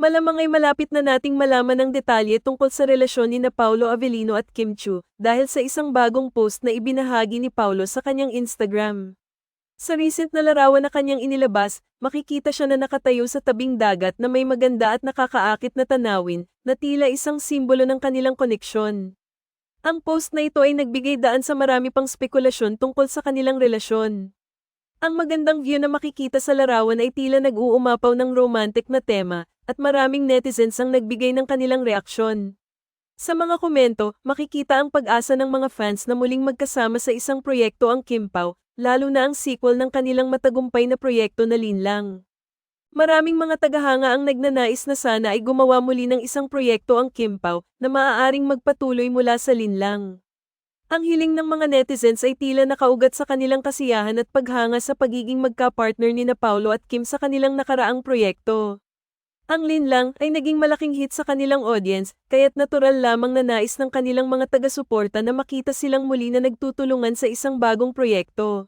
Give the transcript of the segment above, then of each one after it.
Malamang ay malapit na nating malaman ang detalye tungkol sa relasyon ni na Paulo Avellino at Kim Chu dahil sa isang bagong post na ibinahagi ni Paulo sa kanyang Instagram. Sa recent na larawan na kanyang inilabas, makikita siya na nakatayo sa tabing dagat na may maganda at nakakaakit na tanawin na tila isang simbolo ng kanilang koneksyon. Ang post na ito ay nagbigay daan sa marami pang spekulasyon tungkol sa kanilang relasyon. Ang magandang view na makikita sa larawan ay tila nag-uumapaw ng romantic na tema, at maraming netizens ang nagbigay ng kanilang reaksyon. Sa mga komento, makikita ang pag-asa ng mga fans na muling magkasama sa isang proyekto ang Kim Pao, lalo na ang sequel ng kanilang matagumpay na proyekto na Linlang. Maraming mga tagahanga ang nagnanais na sana ay gumawa muli ng isang proyekto ang Kim Pao na maaaring magpatuloy mula sa Linlang. Ang hiling ng mga netizens ay tila nakaugat sa kanilang kasiyahan at paghanga sa pagiging magka-partner ni na Paulo at Kim sa kanilang nakaraang proyekto. Ang Linlang ay naging malaking hit sa kanilang audience, kaya't natural lamang na nais ng kanilang mga taga-suporta na makita silang muli na nagtutulungan sa isang bagong proyekto.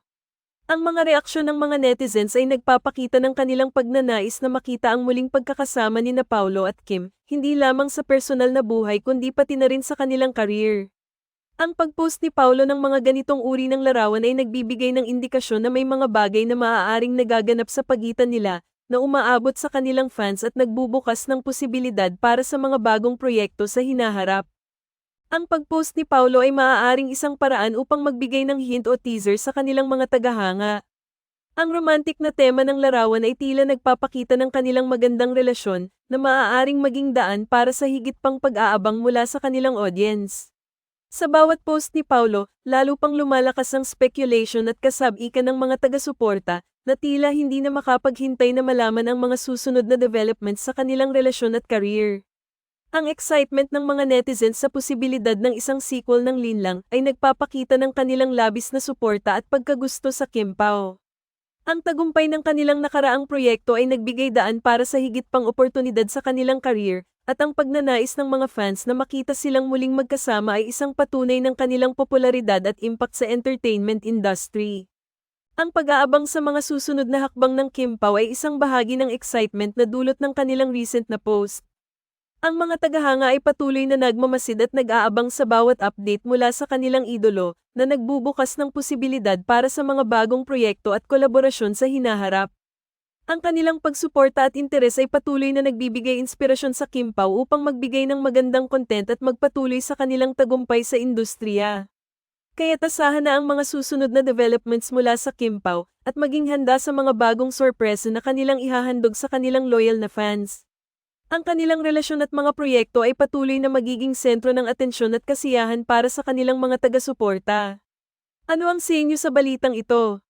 Ang mga reaksyon ng mga netizens ay nagpapakita ng kanilang pagnanais na makita ang muling pagkakasama ni na Paulo at Kim, hindi lamang sa personal na buhay kundi pati na rin sa kanilang career. Ang pag-post ni Paulo ng mga ganitong uri ng larawan ay nagbibigay ng indikasyon na may mga bagay na maaaring nagaganap sa pagitan nila, na umaabot sa kanilang fans at nagbubukas ng posibilidad para sa mga bagong proyekto sa hinaharap. Ang pag-post ni Paulo ay maaaring isang paraan upang magbigay ng hint o teaser sa kanilang mga tagahanga. Ang romantic na tema ng larawan ay tila nagpapakita ng kanilang magandang relasyon na maaaring maging daan para sa higit pang pag-aabang mula sa kanilang audience. Sa bawat post ni Paulo, lalo pang lumalakas ang speculation at kasab-ikan ng mga taga-suporta na tila hindi na makapaghintay na malaman ang mga susunod na developments sa kanilang relasyon at career. Ang excitement ng mga netizens sa posibilidad ng isang sequel ng Linlang ay nagpapakita ng kanilang labis na suporta at pagkagusto sa Kim Pao. Ang tagumpay ng kanilang nakaraang proyekto ay nagbigay daan para sa higit pang oportunidad sa kanilang career, at ang pagnanais ng mga fans na makita silang muling magkasama ay isang patunay ng kanilang popularidad at impact sa entertainment industry. Ang pag-aabang sa mga susunod na hakbang ng Kim Pao ay isang bahagi ng excitement na dulot ng kanilang recent na post. Ang mga tagahanga ay patuloy na nagmamasid at nag-aabang sa bawat update mula sa kanilang idolo, na nagbubukas ng posibilidad para sa mga bagong proyekto at kolaborasyon sa hinaharap. Ang kanilang pagsuporta at interes ay patuloy na nagbibigay inspirasyon sa Kim Pao upang magbigay ng magandang content at magpatuloy sa kanilang tagumpay sa industriya. Kaya tasahan na ang mga susunod na developments mula sa Kim Pao at maging handa sa mga bagong sorpresa na kanilang ihahandog sa kanilang loyal na fans. Ang kanilang relasyon at mga proyekto ay patuloy na magiging sentro ng atensyon at kasiyahan para sa kanilang mga taga-suporta. Ano ang sa inyo sa balitang ito?